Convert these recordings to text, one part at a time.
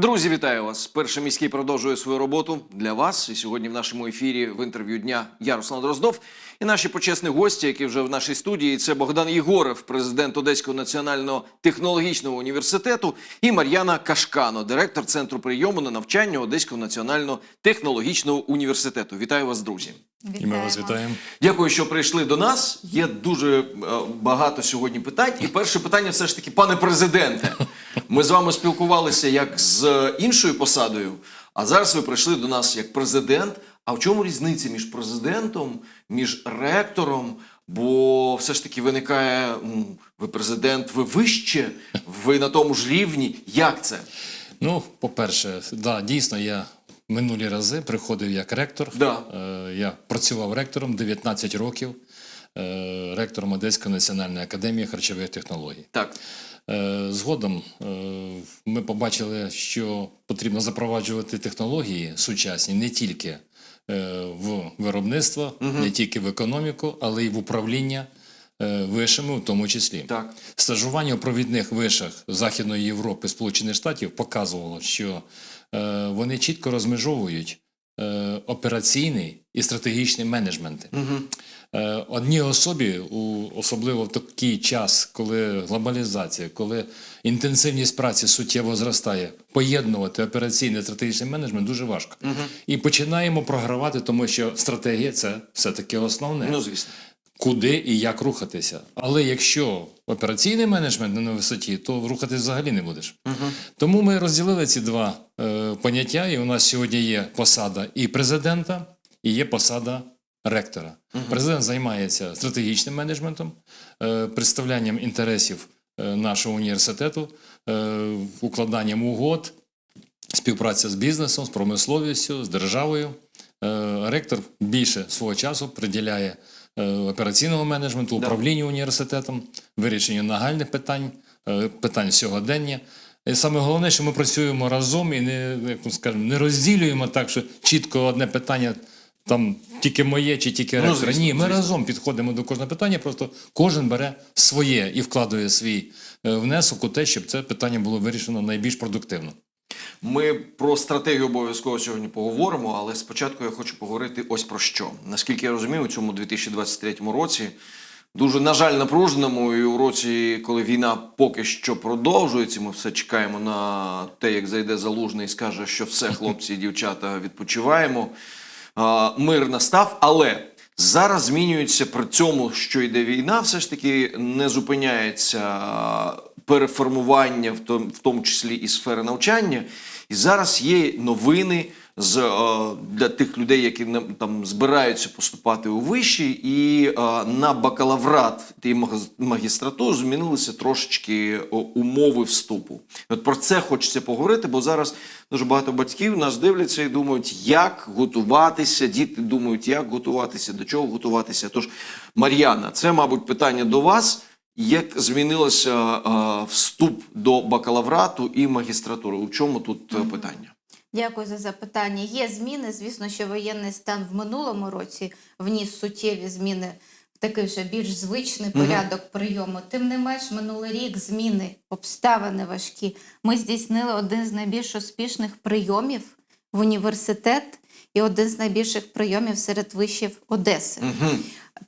Друзі, вітаю вас. Перший міський продовжує свою роботу для вас. І сьогодні в нашому ефірі в інтерв'ю дня я Руслан Дроздов. І наші почесні гості, які вже в нашій студії, це Богдан Єгоров, президент Одеського національного технологічного університету, і Мар'яна Кашкано, директор центру прийому на навчання Одеського національного технологічного університету. Вітаю вас, друзі. І ми вас вітаємо. Дякую, що прийшли до нас. Є дуже е, багато сьогодні питань. І перше питання, все ж таки, пане президенте. Ми з вами спілкувалися як з іншою посадою, а зараз ви прийшли до нас як президент. А в чому різниця між президентом, між ректором? Бо все ж таки виникає: ви президент, ви вище, ви на тому ж рівні. Як це? Ну, по-перше, да, дійсно, я минулі рази приходив як ректор. Да. Е, я працював ректором 19 років, е, ректором Одеської національної академії харчових технологій. Так, Е, Згодом ми побачили, що потрібно запроваджувати технології сучасні не тільки в виробництво, не тільки в економіку, але й в управління вишами, в тому числі. так. Стажування у провідних вишах Західної Європи, Сполучених Штатів показувало, що вони чітко розмежовують е, операційний і стратегічний менеджменти. Е, одній особі, особливо в такий час, коли глобалізація, коли інтенсивність праці суттєво зростає, поєднувати операційний і стратегічний менеджмент дуже важко. І починаємо програвати, тому що стратегія це все-таки основне Ну, звісно. Куди і як рухатися. Але якщо операційний менеджмент не на висоті, то рухатись взагалі не будеш. Тому ми розділили ці два е, поняття, і у нас сьогодні є посада і президента, і є посада ректора. Президент займається стратегічним менеджментом, е, представлянням інтересів е, нашого університету, е, укладанням угод, співпраця з бізнесом, з промисловістю, з державою. Е, Ректор більше свого часу приділяє е, операційному менеджменту, управлінню університетом, вирішенню нагальних питань, е, питань сьогодення. І саме головне, що ми працюємо разом і не, як скажемо, не розділюємо так, що чітко одне питання там тільки моє чи тільки Ну, ректора. звісно, Ні, ми звісно. разом підходимо до кожного питання, просто кожен бере своє і вкладує свій е, внесок у те, щоб це питання було вирішено найбільш продуктивно. Ми про стратегію обов'язково сьогодні поговоримо, але спочатку я хочу поговорити ось про що. Наскільки я розумію, у цьому 2023 році, дуже, на жаль, напруженому, і у році, коли війна поки що продовжується, ми все чекаємо на те, як зайде залужний і скаже, що все, хлопці і дівчата, відпочиваємо. Мир настав, але зараз змінюється при цьому, що йде війна, все ж таки не зупиняється переформування, в тому, числі і сфери навчання. І зараз є новини з, е, для тих людей, які там збираються поступати у виші, і е, на бакалаврат і маг- магістратуру змінилися трошечки умови вступу. От про це хочеться поговорити, бо зараз дуже багато батьків нас дивляться і думають, як готуватися. Діти думають, як готуватися, до чого готуватися. Тож, Мар'яна, це, мабуть, питання до вас. Як змінилося вступ до бакалаврату і магістратури? У чому тут е, питання? Дякую за запитання. Є зміни. Звісно, що воєнний стан в минулому році вніс суттєві зміни в такий вже більш звичний порядок прийому. Тим не менш, минулий рік зміни, обставини важкі. Ми здійснили один з найбільш успішних прийомів в університет і один з найбільших прийомів серед вишів Одеси.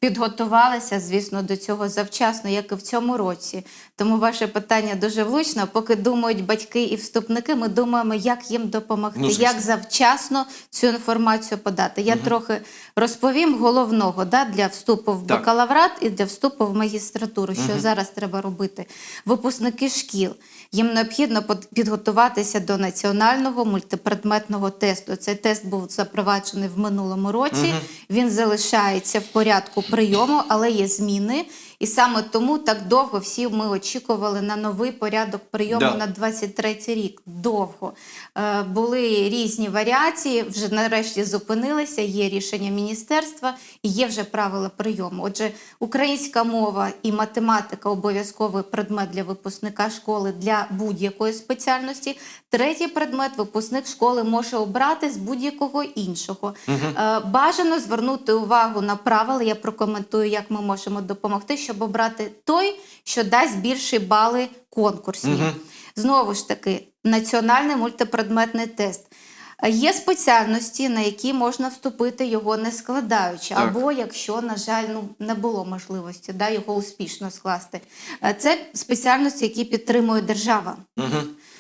Підготувалися, звісно, до цього завчасно, як і в цьому році. Тому ваше питання дуже влучно. Поки думають батьки і вступники, ми думаємо, як їм допомогти, Ну, як завчасно цю інформацію подати. Я трохи розповім головного да, для вступу в Так. бакалаврат і для вступу в магістратуру, що зараз треба робити. Випускники шкіл. Їм необхідно підготуватися до національного мультипредметного тесту. Цей тест був запроваджений в минулому році. Він залишається в порядку прийому, але є зміни. І саме тому так довго всі ми очікували на новий порядок прийому Да. на 23 рік. Довго е, були різні варіації. Вже нарешті зупинилися. Є рішення міністерства і є вже правила прийому. Отже, українська мова і математика обов'язковий предмет для випускника школи для будь-якої спеціальності. Третій предмет випускник школи може обрати з будь-якого іншого. Е, Бажано звернути увагу на правила. Я прокоментую, як ми можемо допомогти, щоб обрати той, що дасть більші бали конкурсні. Знову ж таки, національний мультипредметний тест. Є спеціальності, на які можна вступити його не складаючи, Так. або якщо, на жаль, ну не було можливості да, його успішно скласти. Е, Це спеціальності, які підтримує держава,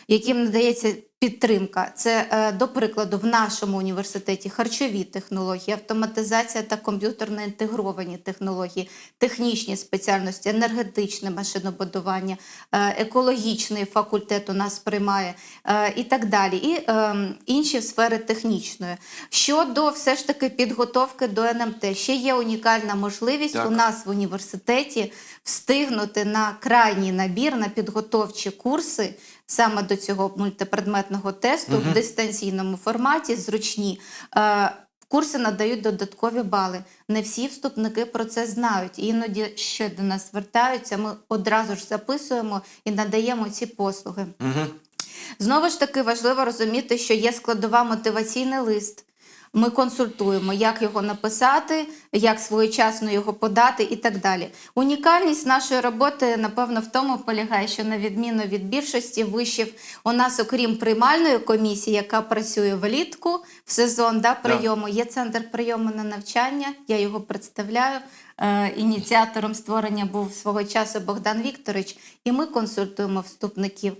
яким надається підтримка. Це, е, до прикладу, в нашому університеті харчові технології, автоматизація та комп'ютерно інтегровані технології, технічні спеціальності, енергетичне машинобудування, е, екологічний факультет у нас приймає е, і так далі. І інші сфери технічної. Щодо все ж таки підготовки до НМТ, ще є унікальна можливість Так. у нас в університеті встигнути на крайній набір на підготовчі курси саме до цього мультипредметного тесту в дистанційному форматі, зручні. Е, Курси надають додаткові бали. Не всі вступники про це знають. Іноді ще до нас звертаються. Ми одразу ж записуємо і надаємо ці послуги. Знову ж таки важливо розуміти, що є складова мотиваційний лист. Ми консультуємо, як його написати, як своєчасно його подати і так далі. Унікальність нашої роботи, напевно, в тому полягає, що на відміну від більшості вишів, у нас, окрім приймальної комісії, яка працює влітку в сезон да, прийому, є центр прийому на навчання. Я його представляю. Е, Ініціатором створення був свого часу Богдан Вікторович, і ми консультуємо вступників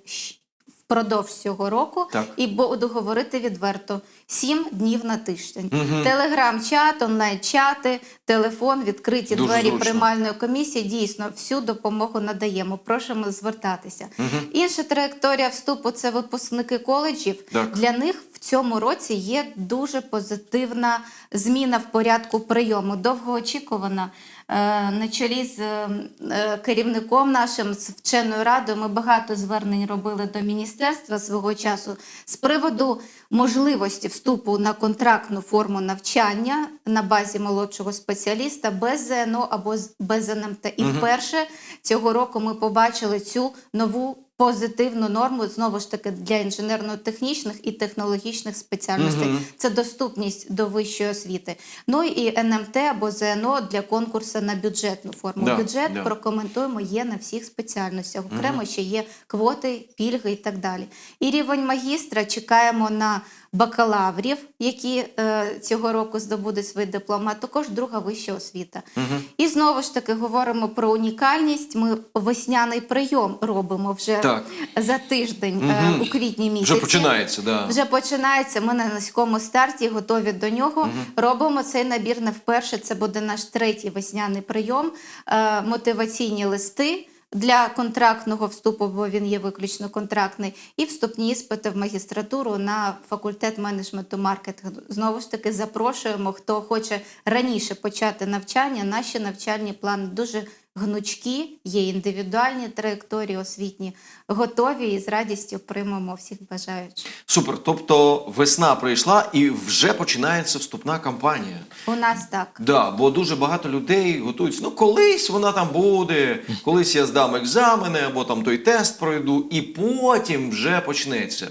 впродовж цього року Так. і буду говорити відверто: сім днів на тиждень. Телеграм-чат, онлайн-чати, телефон, відкриті Дуже двері зручно. приймальної комісії. Дійсно, всю допомогу надаємо. Просимо звертатися. Інша траєкторія вступу це випускники коледжів. Так. Для них в цьому році є дуже позитивна зміна в порядку прийому, довгоочікувана. Е, На чолі з е, керівником нашим з вченою радою ми багато звернень робили до міністерства свого часу з приводу можливості вступу на контрактну форму навчання на базі молодшого спеціаліста без ЗНО або без НМТ. І вперше цього року ми побачили цю нову позитивну норму знову ж таки для інженерно-технічних і технологічних спеціальностей. Це доступність до вищої освіти. Ну і НМТ або ЗНО для конкурсу на бюджетну форму. Да, Бюджет да. прокоментуємо є на всіх спеціальностях. Окремо ще є квоти, пільги і так далі. І рівень магістра чекаємо на бакалаврів, які е, цього року здобудуть свої дипломи, а також друга вища освіта. І знову ж таки говоримо про унікальність. Ми весняний прийом робимо вже Так. за тиждень е, у квітні місяці. Вже починається, да. Вже починається. Ми на низькому старті, готові до нього. Робимо цей набір не вперше. Це буде наш третій весняний прийом. Е, мотиваційні листи. Для контрактного вступу, бо він є виключно контрактний, і вступні іспити в магістратуру на факультет менеджменту маркетингу. Знову ж таки, запрошуємо, хто хоче раніше почати навчання. Наші навчальні плани дуже гнучкі, є індивідуальні траєкторії освітні, готові і з радістю приймемо всіх бажаючих. Супер. Тобто весна прийшла і вже починається вступна кампанія. У нас так. Да, бо дуже багато людей готуються. Ну, колись вона там буде, колись я здам екзамени, або там той тест пройду, і потім вже почнеться.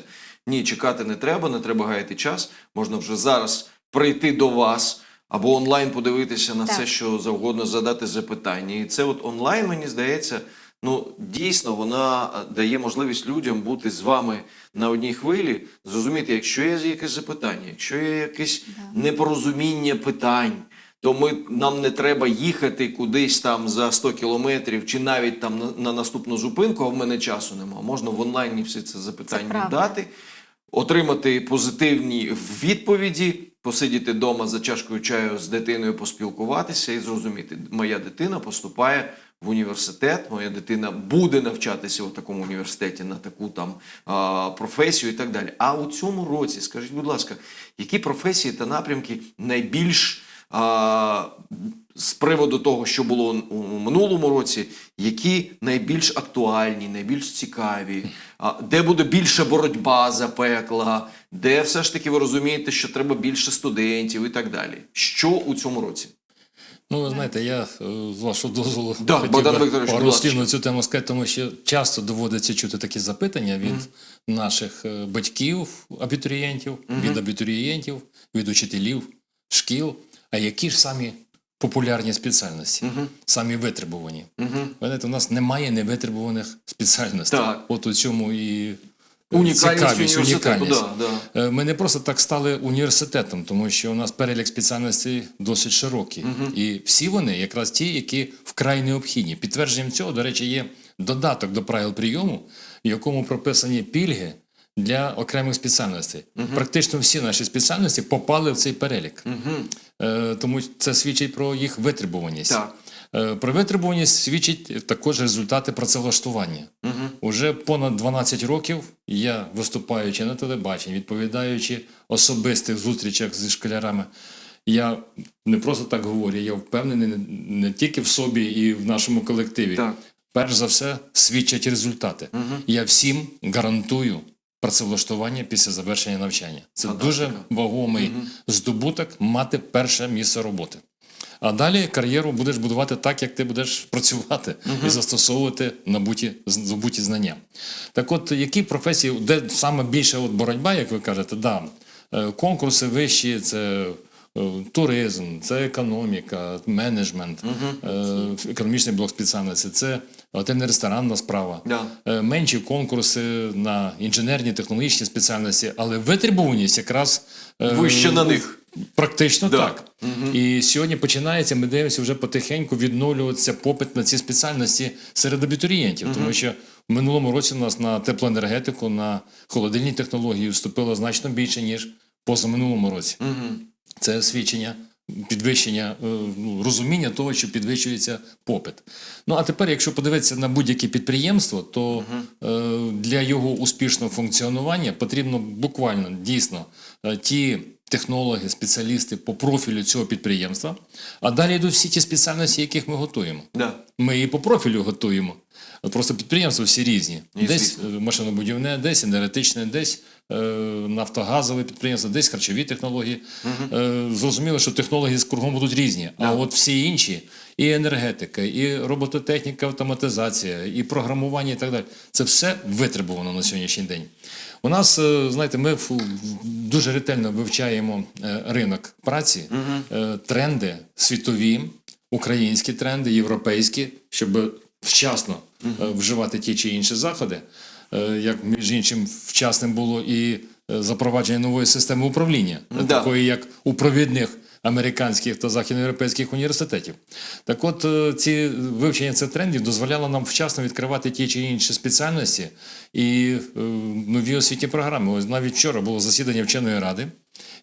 Ні, чекати не треба, не треба гаяти час. Можна вже зараз прийти до вас або онлайн подивитися на Так. все, що завгодно, задати запитання. І це от онлайн, мені здається, ну дійсно вона дає можливість людям бути з вами на одній хвилі, зрозуміти, якщо є якесь запитання, якщо є якесь непорозуміння питань. То ми нам не треба їхати кудись там за 100 кілометрів, чи навіть там на, на наступну зупинку, а в мене часу немає. Можна в онлайні всі це запитання правда. дати, отримати позитивні відповіді, посидіти вдома за чашкою чаю з дитиною, поспілкуватися і зрозуміти, моя дитина поступає в університет, моя дитина буде навчатися у такому університеті на таку там професію і так далі. А у цьому році, скажіть, будь ласка, які професії та напрямки найбільш а, з приводу того, що було у минулому році, які найбільш актуальні, найбільш цікаві, а, де буде більша боротьба за пекла, де все ж таки ви розумієте, що треба більше студентів і так далі. Що у цьому році? Ну, ви знаєте, я е, з вашого дозволу Да, хотів пару слів на цю тему сказати, тому що часто доводиться чути такі запитання від наших е, батьків, абітурієнтів, від абітурієнтів, від учителів, шкіл. А які ж самі популярні спеціальності, самі витребувані? Ви знаєте, у нас немає невитребуваних спеціальностей. Так. От у цьому і Унікальність цікавість, унікальність. да, да. Е, Ми не просто так стали університетом, тому що у нас перелік спеціальностей досить широкий. І всі вони якраз ті, які вкрай необхідні. Підтвердженням цього, до речі, є додаток до правил прийому, в якому прописані пільги для окремих спеціальностей. Практично всі наші спеціальності попали в цей перелік. Е, Тому це свідчить про їх витребуваність. Так. Е, Про витребуваність свідчить також результати працевлаштування. Уже понад 12 років я, виступаючи на телебаченні, відповідаючи особистих зустрічах зі школярами, я не просто так говорю, я впевнений не, не тільки в собі і в нашому колективі. Так. Перш за все, свідчать результати. Я всім гарантую працевлаштування після завершення навчання. Це дуже вагомий здобуток мати перше місце роботи. А далі кар'єру будеш будувати так, як ти будеш працювати і застосовувати набуті здобуті знання. Так от, які професії, де саме більше от боротьба, як ви кажете, да, е, конкурси вищі, це е, туризм, це економіка, менеджмент, е, економічний блок спеціальності, це готельно-ресторанна справа. Да. Е, Менші конкурси на інженерні, технологічні спеціальності, але витребуваність якраз е, Вище на них. Практично Да. так. І сьогодні починається, ми дивимося вже потихеньку відновлюватися попит на ці спеціальності серед абітурієнтів, тому що в минулому році у нас на теплоенергетику, на холодильні технології вступило значно більше, ніж позаминулому році. Це свідчення підвищення е, ну, розуміння того, що підвищується попит. Ну а тепер, якщо подивитися на будь-яке підприємство, то е, для його успішного функціонування потрібно буквально дійсно е, ті технологи, спеціалісти по профілю цього підприємства. А далі йдуть всі ті спеціальності, яких ми готуємо. Да. Ми і по профілю готуємо. Просто підприємства всі різні. І десь е, машинобудівне, десь енергетичне, десь е, нафтогазове підприємство, десь харчові технології. Е, зрозуміло, що технології з кругом будуть різні. А от всі інші, і енергетика, і робототехніка, автоматизація, і програмування, і так далі. Це все витребувано на сьогоднішній день. У нас, е, знаєте, ми дуже ретельно вивчаємо е, ринок праці, е, тренди світові, українські тренди, європейські, щоб вчасно е, вживати ті чи інші заходи. Е, Як між іншим вчасним було і е, запровадження нової системи управління, Да. такої як у провідних американських та західноєвропейських університетів. Так от ці вивчення цих трендів дозволяло нам вчасно відкривати ті чи інші спеціальності і нові освітні програми. Ось навіть вчора було засідання вченої ради,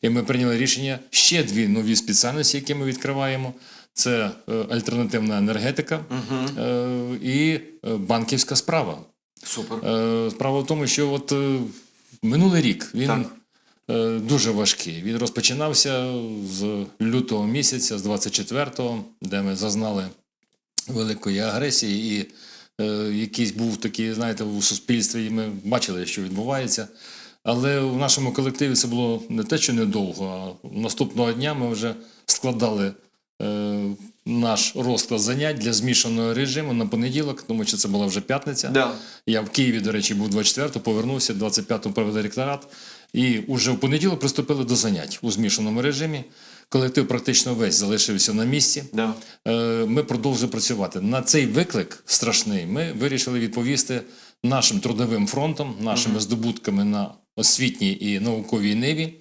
і ми прийняли рішення ще дві нові спеціальності, які ми відкриваємо. Це е, альтернативна енергетика е, і е, банківська справа. Супер. Справа в тому, що от минулий рік він Так. дуже важкий. Він розпочинався з лютого місяця, з 24-го, де ми зазнали великої агресії, і е, якийсь був такий, знаєте, у суспільстві, і ми бачили, що відбувається. Але в нашому колективі це було не те, що недовго, а наступного дня ми вже складали наш розклад занять для змішаного режиму на понеділок, тому що це була вже п'ятниця. Да. Я в Києві, до речі, був 24-го, повернувся, 25-го провели ректорат. І вже в понеділок приступили до занять у змішаному режимі. Колектив практично весь залишився на місці. Да. Е, Ми продовжуємо працювати. На цей виклик страшний ми вирішили відповісти нашим трудовим фронтом, нашими здобутками на освітній і науковій ниві.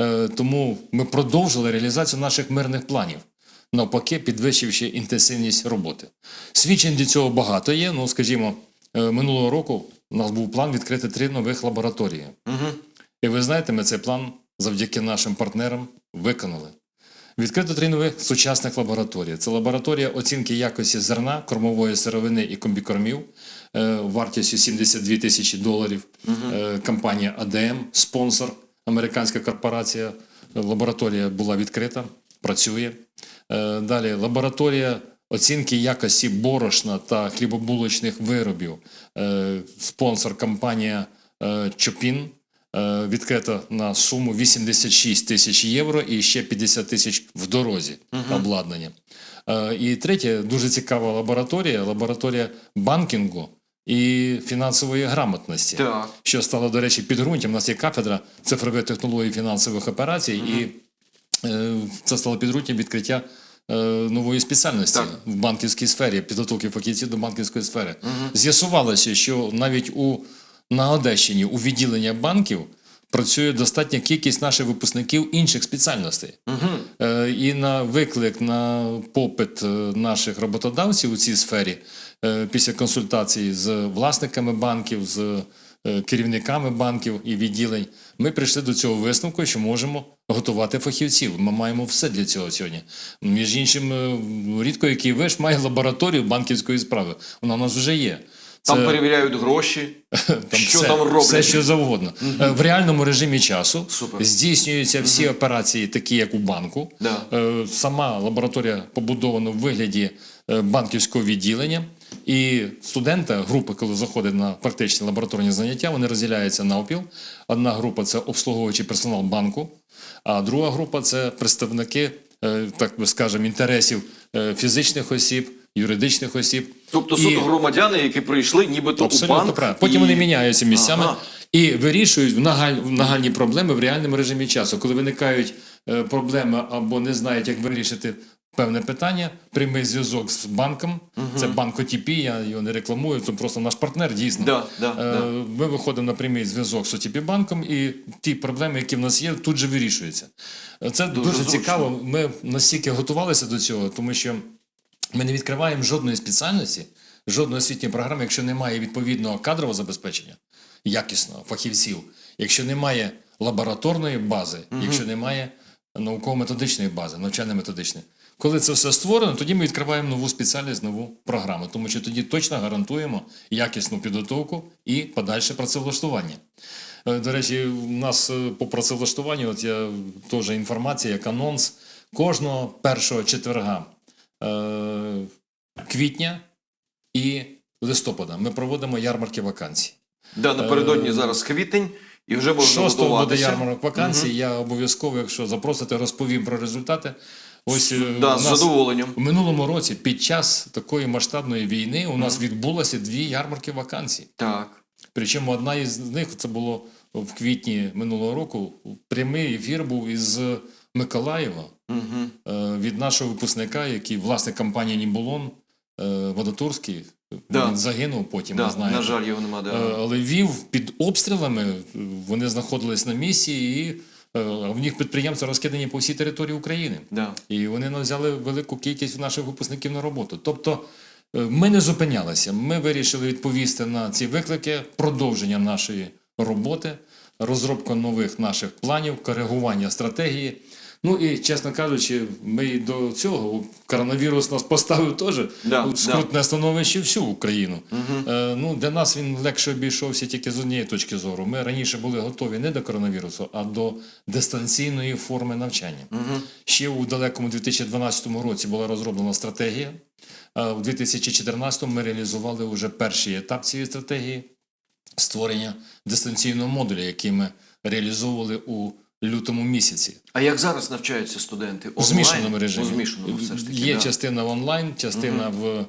Е, Тому ми продовжили реалізацію наших мирних планів, навпаки, підвищивши інтенсивність роботи. Свідчень для цього багато є. Ну, скажімо, е, минулого року у нас був план відкрити три нових лабораторії. І ви знаєте, ми цей план завдяки нашим партнерам виконали. Відкрито три нових сучасних лабораторії. Це лабораторія оцінки якості зерна, кормової сировини і комбікормів е, вартістю 72 тисячі доларів. Е, компанія АДМ, спонсор, американська корпорація. Лабораторія була відкрита, працює. Е, далі лабораторія оцінки якості борошна та хлібобулочних виробів. Е, спонсор компанія е, Чопін. Відкрита на суму 86 тисяч євро і ще 50 тисяч в дорозі обладнання. Е, І третє, дуже цікава лабораторія лабораторія банкінгу і фінансової грамотності, Так. що стало, до речі, підґрунтям. У нас є кафедра цифрової технології фінансових операцій, і е, це стало підґрунтям відкриття. е, Нової спеціальності Так. в банківській сфері, підготовки фахівців до банківської сфери. З'ясувалося, що навіть у на Одещині у відділення банків працює достатня кількість наших випускників інших спеціальностей. Е, І на виклик на попит е, наших роботодавців у цій сфері е, після консультацій з власниками банків, з е, керівниками банків і відділень, ми прийшли до цього висновку, що можемо готувати фахівців. Ми маємо все для цього сьогодні. Між іншим, е, рідко який виш має лабораторію банківської справи. Вона у нас вже є. Там перевіряють гроші. там Що все, там роблять? Все, що завгодно. Е, В реальному режимі часу Супер. здійснюються всі операції, такі як у банку. Да. Е, Сама лабораторія побудована в вигляді е, банківського відділення. І студента, група, коли заходить на практичні лабораторні заняття, вони розділяються навпіл. Одна група це обслуговуючий персонал банку, а друга група це представники, е, так би скажемо, інтересів е, фізичних осіб, юридичних осіб. Тобто І- суто громадяни, які прийшли нібито у банк. правильно. Потім і- вони міняються місцями Ага. і вирішують нагаль, нагальні проблеми в реальному режимі часу. Коли виникають проблеми або не знають, як вирішити певне питання, прямий зв'язок з банком. Це банк ОТП, я його не рекламую, це просто наш партнер дійсно. Да, да, Е, да. Ми виходимо на прямий зв'язок з ОТП банком, і ті проблеми, які в нас є, тут же вирішуються. Е, Це дуже, зручно. цікаво. Ми настільки готувалися до цього, тому що ми не відкриваємо жодної спеціальності, жодної освітньої програми, якщо немає відповідного кадрового забезпечення, якісного фахівців, якщо немає лабораторної бази, якщо немає науково-методичної бази, навчально-методичної. Коли це все створено, тоді ми відкриваємо нову спеціальність, нову програму, тому що тоді точно гарантуємо якісну підготовку і подальше працевлаштування. Е, До речі, у нас е, по працевлаштуванню, от я теж інформація, як анонс, кожного першого четверга е, квітня і листопада ми проводимо ярмарки вакансій. Да, напередодні зараз квітень, і вже можна Шостого буде ярмарок вакансій. Я обов'язково, якщо запросите, розповім про результати. Ось е, Да, з задоволенням. у минулому році, під час такої масштабної війни, у нас відбулося дві ярмарки вакансій. Так. Причому одна із них це було в квітні минулого року. Прямий ефір був із Миколаєва Угу. е, від нашого випускника, який власник компанії Нібулон е, Водотурський. Да. Він загинув потім, Да, не знаю. на жаль, його нема. Да. Е, Але вів під обстрілами, вони знаходились на місці, і е, в них підприємства розкидані по всій території України. Да. І вони взяли велику кількість наших випускників на роботу. Тобто е, ми не зупинялися. Ми вирішили відповісти на ці виклики, продовження нашої роботи, розробка нових наших планів, коригування стратегії. Ну і, чесно кажучи, ми і до цього коронавірус нас поставив теж Да, скрутне становище всю Україну. Е, ну, для нас він легше обійшовся тільки з однієї точки зору. Ми раніше були готові не до коронавірусу, а до дистанційної форми навчання. Ще у далекому 2012 році була розроблена стратегія. А у 2014 ми реалізували вже перший етап цієї стратегії створення дистанційного модуля, який ми реалізовували у лютому місяці. А як зараз навчаються студенти? У змішаному режимі. У змішаному все ж таки. Є да. частина онлайн, частина в е,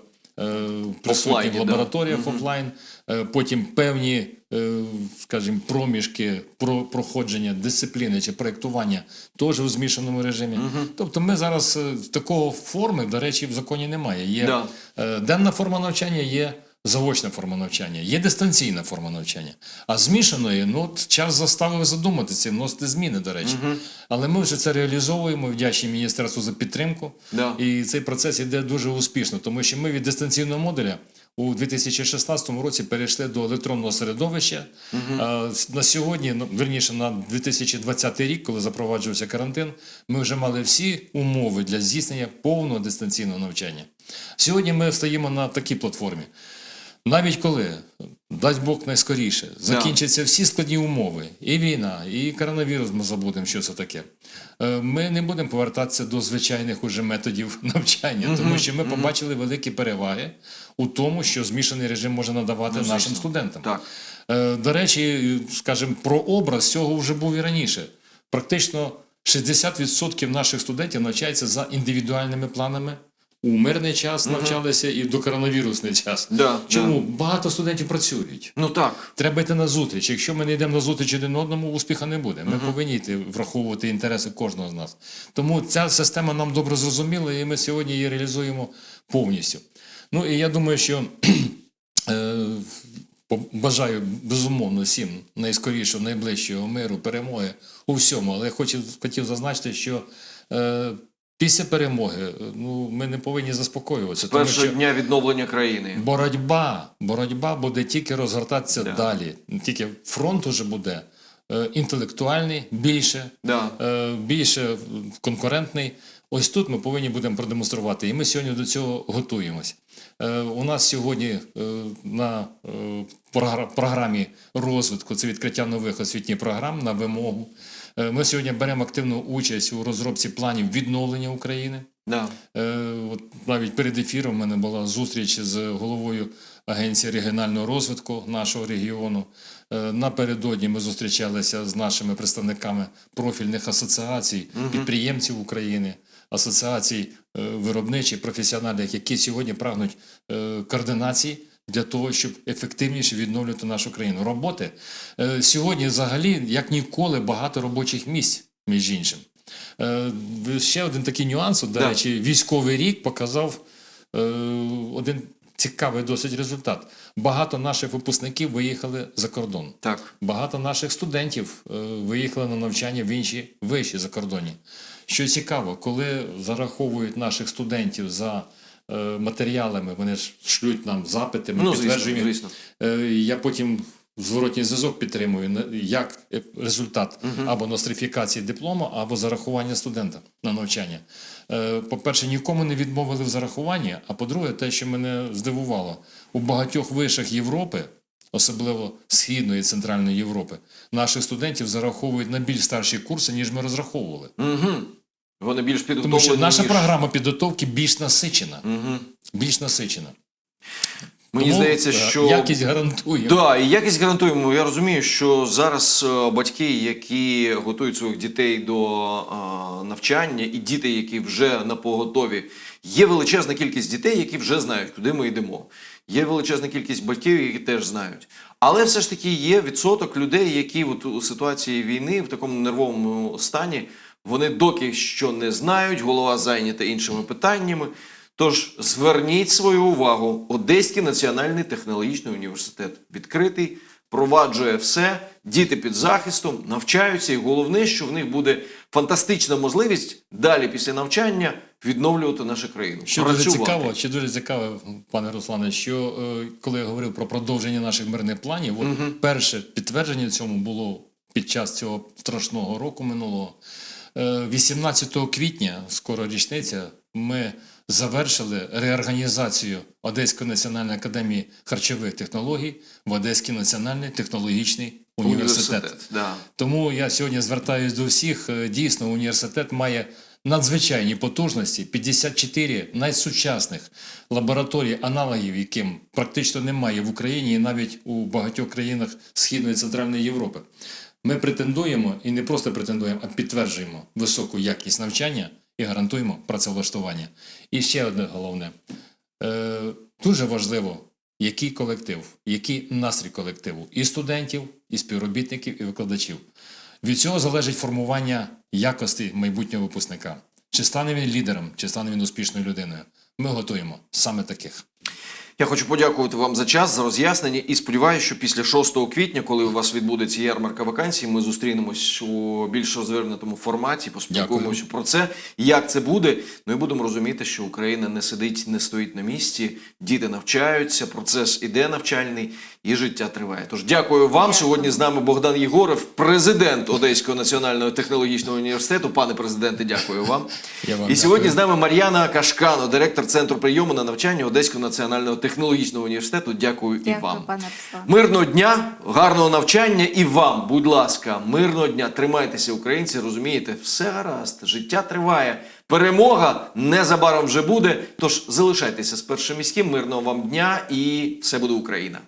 присутні Офлайні, в да. лабораторіях офлайн. Е, Потім певні, е, скажімо, проміжки про проходження дисципліни чи проєктування теж у змішаному режимі. Тобто ми зараз такого форми, до речі, в законі немає. Є Да. денна форма навчання, є заочна форма навчання, є дистанційна форма навчання. А змішаної, ну от час заставив задуматися, вносити зміни, до речі. Але ми вже це реалізовуємо, вдячні міністерству за підтримку. Да. І цей процес іде дуже успішно, тому що ми від дистанційного модуля у 2016 році перейшли до електронного середовища. С- На сьогодні, ну, верніше на 2020 рік, коли запроваджувався карантин, ми вже мали всі умови для здійснення повного дистанційного навчання. Сьогодні ми стоїмо на такій платформі. Навіть коли, дасть Бог найскоріше, закінчаться всі складні умови, і війна, і коронавірус, ми забудемо, що це таке. е, Ми не будемо повертатися до звичайних уже методів навчання, тому що ми побачили великі переваги у тому, що змішаний режим може надавати нашим студентам. Так. Е, До речі, скажімо, про образ цього вже був і раніше. Практично 60% наших студентів навчаються за індивідуальними планами. У мирний час навчалися і в докоронавірусний час. Да, Чому багато студентів працюють? Ну так. Треба йти на зустріч. Якщо ми не йдемо на зустріч один одному, успіха не буде. Ми повинні йти враховувати інтереси кожного з нас. Тому ця система нам добре зрозуміла, і ми сьогодні її реалізуємо повністю. Ну і я думаю, що е, Бажаю безумовно всім найскорішого, найближчого миру, перемоги у всьому. Але я хочу, хотів зазначити, що е, після перемоги е, ну, ми не повинні заспокоюватися. тому Першого що дня відновлення країни. боротьба, боротьба буде тільки розгортатися Да. далі. Тільки фронт уже буде е, інтелектуальний, більше, Да. е, більше конкурентний. Ось тут ми повинні будемо продемонструвати. І ми сьогодні до цього готуємось. Е, У нас сьогодні е, на е, програмі розвитку це відкриття нових освітніх програм на вимогу. Е, Ми сьогодні беремо активну участь у розробці планів відновлення України. Да. Е, от навіть перед ефіром в мене була зустріч з головою Агенції регіонального розвитку нашого регіону. Е, напередодні ми зустрічалися з нашими представниками профільних асоціацій, підприємців України, асоціацій виробничих, професіональних, які сьогодні прагнуть координації. Для того щоб ефективніше відновлювати нашу країну. Роботи Е, сьогодні, взагалі, як ніколи, багато робочих місць, між іншим. Е, Ще один такий нюанс, до Да. речі, військовий рік показав е, один цікавий досить результат. Багато наших випускників виїхали за кордон. Так. Багато наших студентів е, виїхали на навчання в інші виші закордонні. Що цікаво, коли зараховують наших студентів за матеріалами, вони ж шлють нам запити, ми Ну, підтверджуємо. звісно. Е, Я потім зворотній зв'язок підтримую, як е, результат або нострифікації диплому, або зарахування студента на навчання. Е, По-перше, нікому не відмовили в зарахуванні, а по-друге, те, що мене здивувало, у багатьох вишах Європи, особливо Східної і Центральної Європи, наших студентів зараховують на більш старші курси, ніж ми розраховували. Угу. Вони більш підготовлені. Тому що наша ніж- програма підготовки більш насичена. Мгм. Більш насичена. Мені Тому, здається, е, що якість гарантує. Да, і якість гарантуємо. Я розумію, що зараз е, батьки, які готують своїх дітей до е, навчання, і діти, які вже на поготові, є величезна кількість дітей, які вже знають, куди ми йдемо. Є величезна кількість батьків, які теж знають. Але все ж таки є відсоток людей, які от у ситуації війни в такому нервовому стані, вони доки що не знають, голова зайнята іншими питаннями. Тож зверніть свою увагу. Одеський національний технологічний університет відкритий, проваджує все. Діти під захистом навчаються, і головне, що в них буде фантастична можливість далі після навчання відновлювати нашу країну. Що дуже цікаво, що дуже цікаво, пане Руслане, що е, коли я говорив про продовження наших мирних планів, от перше підтвердження цьому було під час цього страшного року минулого. Е, 18 квітня, скоро річниця, ми завершили реорганізацію Одеської національної академії харчових технологій в Одеський національний технологічний університет. Да. Тому я сьогодні звертаюся до всіх. Е, Дійсно, університет має надзвичайні потужності, 54 найсучасних лабораторій, аналогів, яким практично немає в Україні і навіть у багатьох країнах Східної і Центральної Європи. Ми претендуємо і не просто претендуємо, а підтверджуємо високу якість навчання і гарантуємо працевлаштування. І ще одне головне. Е, дуже важливо, який колектив, який настрій колективу і студентів, і співробітників, і викладачів. Від цього залежить формування якості майбутнього випускника. Чи стане він лідером, чи стане він успішною людиною. Ми готуємо саме таких. Я хочу подякувати вам за час, за роз'яснення і сподіваюся, що після 6 квітня, коли у вас відбудеться ярмарка вакансій, ми зустрінемось у більш розвернутому форматі, поспілкуємося про це, як це буде. Ну і будемо розуміти, що Україна не сидить, не стоїть на місці, діти навчаються, процес іде навчальний і життя триває. Тож дякую вам. Дякую. Сьогодні з нами Богдан Єгоров, президент Одеського національного технологічного університету. Пане президенте, дякую вам. Я вам і сьогодні дякую. з нами Мар'яна Кашкано, директор центру прийому на навчання Одеського національного технологічного університету. Дякую, і вам. пане Мирного дня, гарного навчання і вам, будь ласка, мирного дня. Тримайтеся, українці, розумієте, все гаразд, життя триває. Перемога незабаром вже буде. Тож залишайтеся з першим міським. Мирного вам дня і все буде Україна.